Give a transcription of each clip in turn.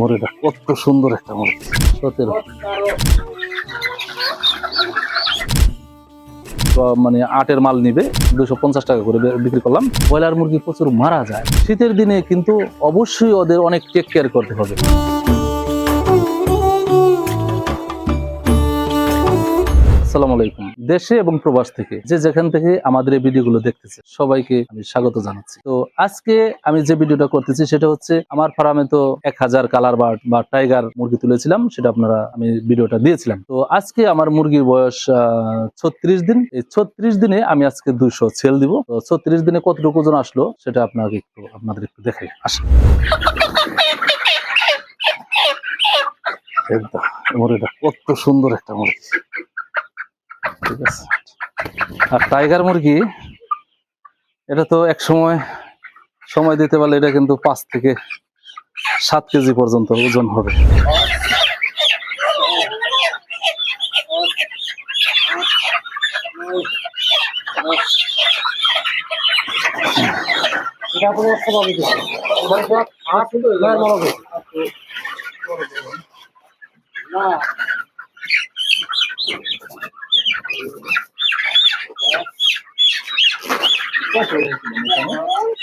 মুরগিটা কত সুন্দর একটা মুরগি সতেরো মানে আটের মাল নিবে, দুশো পঞ্চাশ টাকা করে বিক্রি করলাম। ব্রয়লার মুরগি প্রচুর মারা যায়। শীতের দিনে কিন্তু অবশ্যই ওদের অনেক টেক কেয়ার করতে হবে। আসসালামু আলাইকুম। দেশে এবং প্রবাস থেকে যে যেখান থেকে আমাদের এই ভিডিওগুলো দেখতেছে, সবাইকে আমি স্বাগত জানাচ্ছি। তো আজকে আমি যে ভিডিওটা করতেছি সেটা হচ্ছে আমার ফার্মে তো এক হাজার কালার বার্ড বা টাইগার মুরগি তুলেছিলাম, সেটা আপনারা আমি ভিডিওটা দিয়েছিলাম। তো আজকে আমার মুরগির বয়স ছত্রিশ দিন। এই ছত্রিশ দিনে আমি আজকে দুইশো সেল দিব। তো ছত্রিশ দিনে কতটুকু ওজন আসলো সেটা আপনাকে একটু, আপনাদের একটু দেখাই। আসেন। একদম কত সুন্দর একটা মুরগি। ঠিক আছে? আর টাইগার মুরগি, এটা তো এক সময় সময় দিতে পারলে এটা কিন্তু পাঁচ থেকে সাত কেজি পর্যন্ত ওজন হবে।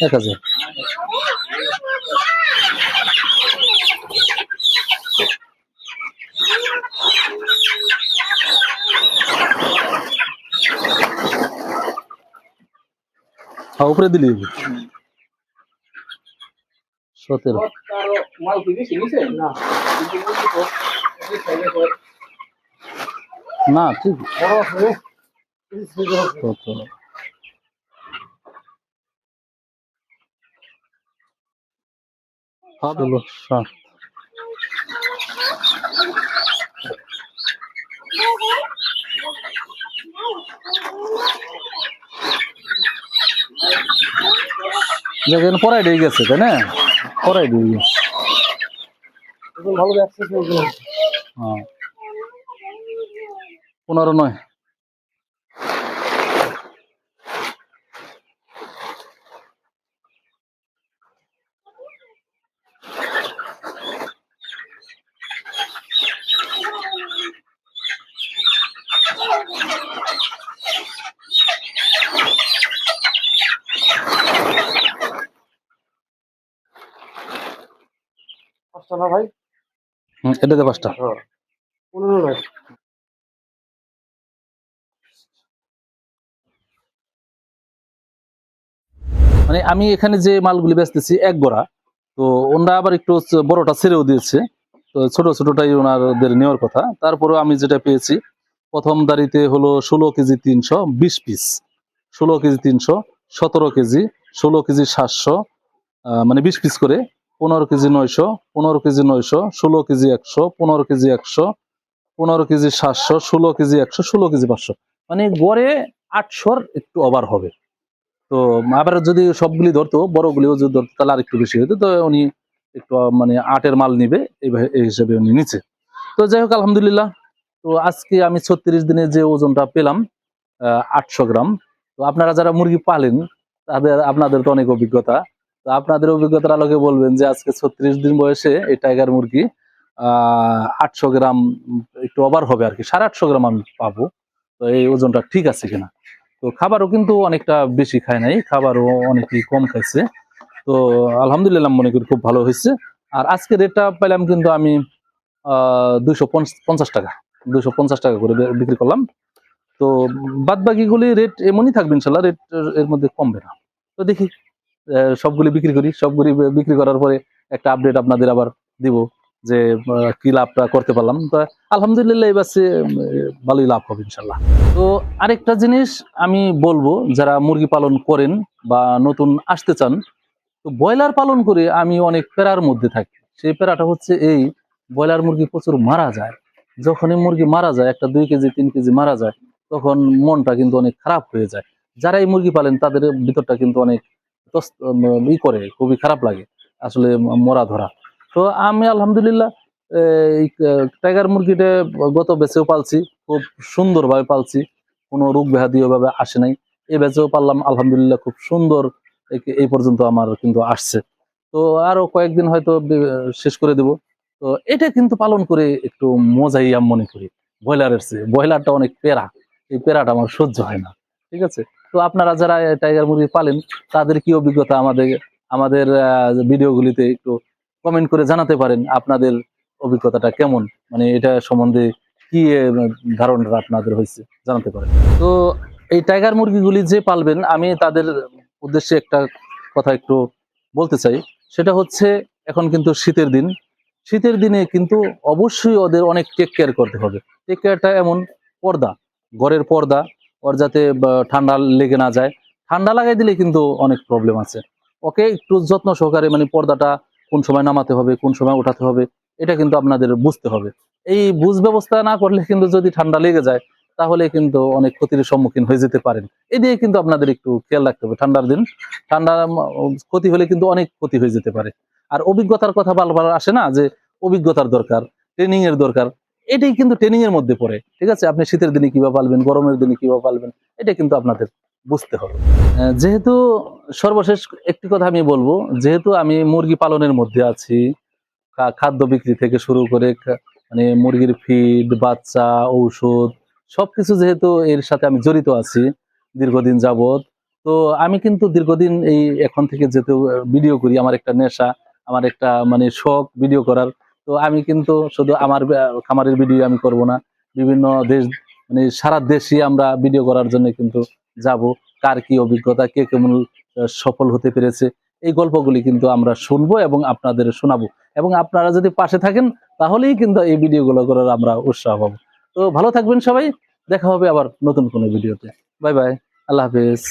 এক হাজার। উপরে দিলি। সতেরো। না ঠিক। সতেরো। ষোলো ষাট দেখেন পড়াই দিয়ে গেছে তাই না? পড়াই দিয়ে গেছে। ভালো হ্যাঁ। পনেরো নয়। পাঁচটা না ভাই? এটাতে পাঁচটা। পনেরো নয় মানে আমি এখানে যে মালগুলি বেচতেছি এক গোড়া তো ওনারা আবার একটু বড়টা ছেড়েও দিয়েছে। তো ছোট ছোটটাই ওনাদের নেওয়ার কথা। তারপরেও আমি যেটা পেয়েছি প্রথম দাঁড়িতে হলো ষোলো কেজি তিনশো বিশ পিস। ষোলো কেজি তিনশো সতেরো কেজি ষোলো কেজি সাতশো আহ, মানে বিশ পিস করে পনেরো কেজি নয়শো, পনেরো কেজি নয়শো, ষোলো কেজি একশো, পনেরো কেজি একশো, পনেরো কেজি সাতশো, ষোলো কেজি একশো, ষোলো কেজি পাঁচশো। মানে গড়ে আটশোর একটু ওভার হবে। তো আবার যদি সবগুলি ধরতো, বড়গুলিও যদি ধরতো, তাহলে আর একটু বেশি হতো তো উনি একটু মানে আটের মাল নিবে, এই হিসেবে উনি নিচে তো যাই হোক, আলহামদুলিল্লাহ। তো আজকে আমি ছত্রিশ দিনে যে ওজনটা পেলাম আটশো গ্রাম। তো আপনারা যারা মুরগি পালেন, তাদের, আপনাদের তো অনেক অভিজ্ঞতা। আপনাদের অভিজ্ঞতার আলোকে বলবেন যে আজকে ছত্রিশ দিন বয়সে এই টাইগার মুরগি আটশো গ্রাম একটু ওভার হবে আর কি। সাড়ে আটশো গ্রাম আমি পাবো। তো এই ওজনটা ঠিক আছে কিনা? তো খাবারও কিন্তু অনেকটা বেশি খায় নাই, খাবারও অনেকই কম খাইছে। তো আলহামদুলিল্লাহ মনে করি খুব ভালো হয়েছে আর আজকে রেটটা পেলাম কিন্তু আমি দুইশো পঞ্চাশ টাকা। দুইশো পঞ্চাশ টাকা করে বিক্রি করলাম। তো বাদ বাকিগুলি রেট এমনই থাকবে ইনশাল্লাহ রেট এর মধ্যে কমবে না। তো দেখি সবগুলি বিক্রি করি। সবগুলি বিক্রি করার পরে একটা আপডেট আপনাদের আবার দিব যে কি লাভটা করতে পারলাম। তা আলহামদুলিল্লাহ এবার ভালোই লাভ হবে ইনশাল্লাহ তো আরেকটা জিনিস আমি বলব, যারা মুরগি পালন করেন বা নতুন আসতে চান, তো ব্রয়লার পালন করে আমি অনেক প্যারার মধ্যে থাকি। সেই প্যারাটা হচ্ছে এই, ব্রয়লার মুরগি প্রচুর মারা যায়। যখনই মুরগি মারা যায়, একটা দুই কেজি, তিন কেজি মারা যায়, তখন মনটা কিন্তু অনেক খারাপ হয়ে যায়। যারা এই মুরগি পালেন, তাদের ভিতরটা কিন্তু অনেক ই করে, খুবই খারাপ লাগে, আসলে মরা ধরা। তো আমি আলহামদুলিল্লাহ এই টাইগার মুরগিটা গত বেচেও পালছি, খুব সুন্দরভাবে পালছি, কোনো রোগ ব্যাধি ওভাবে আসে নাই। এই বেচেও পারলাম আলহামদুলিল্লাহ খুব সুন্দর এই- এই পর্যন্ত আমার কিন্তু আসছে। তো আরও কয়েকদিন হয়তো শেষ করে দেব। তো এটা কিন্তু পালন করে একটু মজাই আমি মনে করি, ব্রয়লারের চেয়ে। ব্রয়লারটা অনেক পেরা এই পেরাটা আমার সহ্য হয় না, ঠিক আছে? তো আপনারা যারা টাইগার মুরগি পালেন তাদের কি অভিজ্ঞতা আমাদের আমাদের ভিডিওগুলিতে একটু কমেন্ট করে জানাতে পারেন আপনাদের অভিজ্ঞতাটা কেমন? মানে এটা সম্বন্ধে কি আহ, ধারণা আপনাদের হয়েছে জানাতে পারেন। তো এই টাইগার মুরগিগুলি যে পালবেন আমি তাদের উদ্দেশ্যে একটা কথা একটু বলতে চাই। সেটা হচ্ছে এখন কিন্তু শীতের দিন। শীতের দিনে কিন্তু অবশ্যই ওদের অনেক টেক কেয়ার করতে হবে। টেক কেয়ারটা এমন পর্দা ঘরের পর্দা। ওর যাতে ঠান্ডা লেগে না যায়। ঠান্ডা লাগাই দিলে কিন্তু অনেক প্রবলেম আছে। ওকে একটু যত্ন সহকারে মানে পর্দাটা কোন সময় নামাতে হবে, কোন সময় উঠাতে হবে, এটা কিন্তু আপনাদের বুঝতে হবে। এই বুঝ ব্যবস্থা না করলে কিন্তু যদি ঠান্ডা লেগে যায়, তাহলে কিন্তু অনেক ক্ষতির সম্মুখীন হয়ে যেতে পারেন। এই দিয়ে কিন্তু আপনাদের একটু খেয়াল রাখতে হবে ঠান্ডার দিন। ঠান্ডা ক্ষতি হলে কিন্তু অনেক ক্ষতি হয়ে যেতে পারে। আর অভিজ্ঞতার কথা বারবার আসে না যে অভিজ্ঞতার দরকার ট্রেনিং এর দরকার। এটাই কিন্তু ট্রেনিং এর মধ্যে পড়ে, ঠিক আছে? আপনি শীতের দিনে কীভাবে পালবেন, গরমের দিনে কীভাবে পালবেন, এটা কিন্তু আপনাদের বুঝতে হবে। যেহেতু সর্বশেষ একটি কথা আমি বলব, যেহেতু আমি মুরগি পালনের মধ্যে আছি খাদ্য বিক্রি থেকে শুরু করে মানে মুরগির ফিড বাচ্চা, ঔষধ, সবকিছু যেহেতু এর সাথে আমি জড়িত আছি দীর্ঘদিন যাবত তো আমি কিন্তু দীর্ঘদিন এই এখন থেকে যেহেতু ভিডিও করি। আমার একটা নেশা, আমার একটা মানে শখ ভিডিও করার তো আমি কিন্তু শুধু আমার খামারের ভিডিও আমি করব না। বিভিন্ন দেশ মানে সারা দেশে আমরা ভিডিও করার জন্য কিন্তু যাব। কার কি অভিজ্ঞতা, কে কেমন সফল হতে পেরেছে, এই গল্পগুলি কিন্তু আমরা শুনব এবং আপনাদের শোনাবো। এবং আপনারা যদি পাশে থাকেন, তাহলেই কিন্তু এই ভিডিওগুলো করার আমরা উৎসাহ পাবো। তো ভালো থাকবেন সবাই। দেখা হবে আবার নতুন কোনো ভিডিওতে বাই বাই। আল্লাহ হাফেজ।